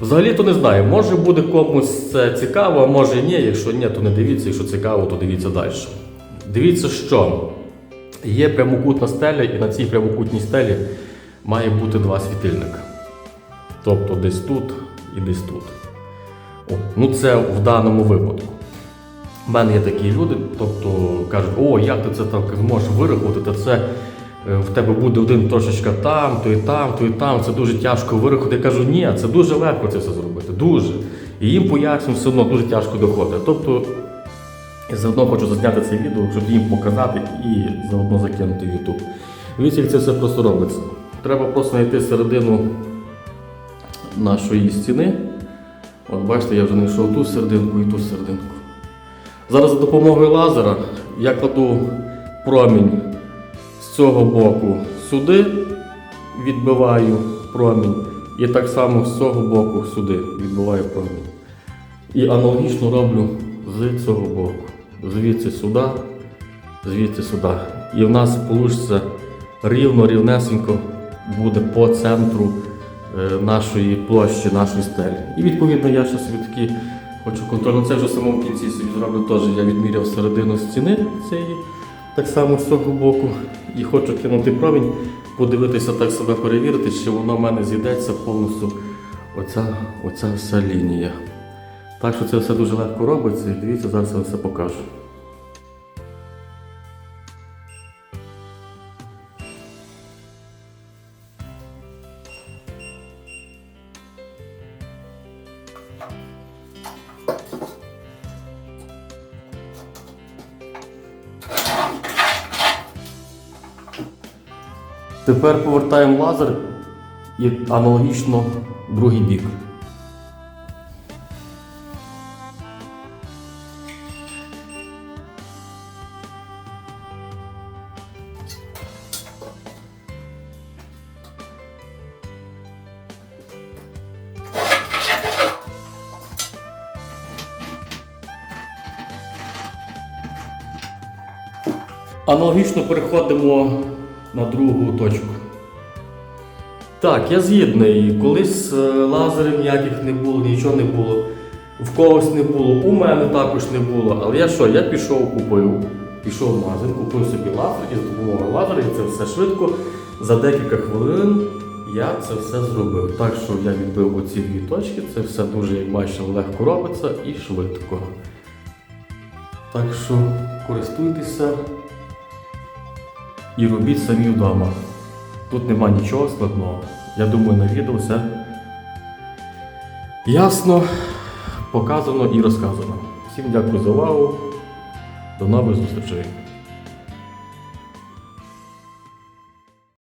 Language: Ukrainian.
Взагалі то не знаю, може буде комусь це цікаво, а може ні. Якщо ні, то не дивіться, якщо цікаво, то дивіться далі. Дивіться, що є прямокутна стеля, і на цій прямокутній стелі має бути два світильника. Тобто десь тут і десь тут. О, ну це в даному випадку. У мене є такі люди, тобто кажуть, о, як ти це так зможеш вирахувати, та це в тебе буде один трошечка там, то і там, то і там, це дуже тяжко вирахувати. Я кажу, ні, це дуже легко це все зробити. Дуже. І їм пояснюю, все одно дуже тяжко доходить. Тобто, я заодно хочу зазняти це відео, щоб їм показати і заодно закинути в YouTube. Дивіться, як це все просто робиться. Треба просто знайти середину нашої стіни. От бачите, я вже знайшов ту серединку і ту серединку. Зараз за допомогою лазера я кладу промінь з цього боку сюди, відбиваю промінь, і так само з цього боку сюди відбиваю промінь. І аналогічно роблю з цього боку. Звідси сюди, звідси сюди. І в нас вийде рівно, рівнесенько буде по центру е, нашої площі, нашої стелі. І відповідно я ще собі такі хочу контрольно. Це вже в самому кінці собі зроблю теж. Я відміряв середину стіни цієї, так само з цього боку. І хочу кинути промінь, подивитися так себе перевірити, чи воно в мене з'їдеться повністю оця, оця вся лінія. Так що це все дуже легко робиться. І дивіться, зараз я все покажу. Тепер повертаємо лазер і аналогічно другий бік. Аналогічно переходимо на другу точку. Так, я згідний. Колись е, лазерів ніяких не було, нічого не було. В когось не було, у мене також не було. Але я що? Я пішов, купив, пішов в магазин, купив собі лазер і за допомогою лазера і це все швидко. За декілька хвилин я це все зробив. Так що я відбив оці дві точки, це все дуже, як бачите, легко робиться і швидко. Так що користуйтеся і робіть самі вдома. Тут нема нічого складного. Я думаю, на відео все ясно, показано і розказано. Всім дякую за увагу. До нових зустрічей.